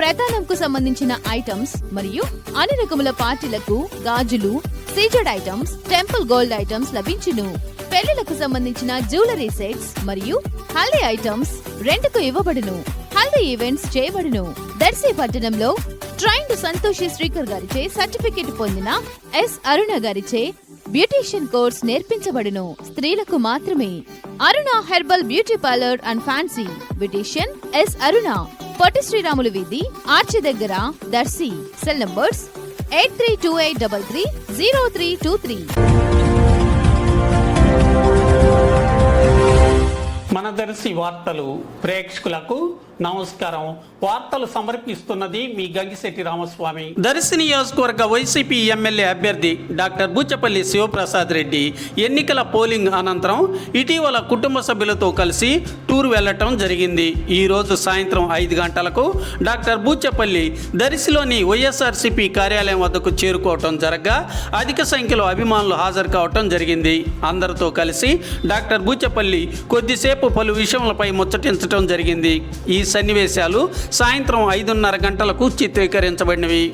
ప్రధానంకు సంబంధించిన ఐటమ్స్ మరియు అన్ని రకముల పార్టీలకు గాజులు CZ items temple gold items లభించును. పెళ్ళిలకు సంబంధించిన జ్యువెలరీ సెట్స్ మరియు హల్దీ ఐటమ్స్ రెంట్కు ఇవ్వబడును. హల్దీ ఈవెంట్స్ చేయబడును. దర్శి పట్టణంలో ట్రైన్డ్ సంతోషి శ్రీకర్ గారిచే సర్టిఫికేట్ పొందిన ఎస్ అరుణ గారిచే బ్యూటీషియన్ కోర్స్ నేర్పించబడును. స్త్రీలకు మాత్రమే. Aruna herbal beauty parlour and fancy. Beautician S Aruna. Potti Sriramulu వీధి ఆర్చి దగ్గర Darsi. Cell numbers eight three two eight double three zero three two three. మన దర్శి వార్తలు ప్రేక్షకులకు నమస్కారం. వార్తలు సమర్పిస్తున్నది మీ గంగిశెట్టి రామస్వామి. దర్శి నియోజకవర్గ వైసీపీ ఎమ్మెల్యే అభ్యర్థి డాక్టర్ బూచపల్లి శివప్రసాద్ రెడ్డి ఎన్నికల పోలింగ్ అనంతరం ఇటీవల కుటుంబ సభ్యులతో కలిసి టూర్ వెళ్ళటం జరిగింది. ఈ రోజు సాయంత్రం ఐదు గంటలకు డాక్టర్ బూచపల్లి దర్శిలోని వైఎస్ఆర్సీపీ కార్యాలయం వద్దకు చేరుకోవటం జరగగా అధిక సంఖ్యలో అభిమానులు హాజరు కావటం జరిగింది. అందరితో కలిసి డాక్టర్ బూచపల్లి కొద్దిసేపు పలు విషయములపై ముచ్చటించడం జరిగింది. ఈ సన్నివేశాలు సాయంత్రం ఐదున్నర గంటలకు చిత్రీకరించబడినవి.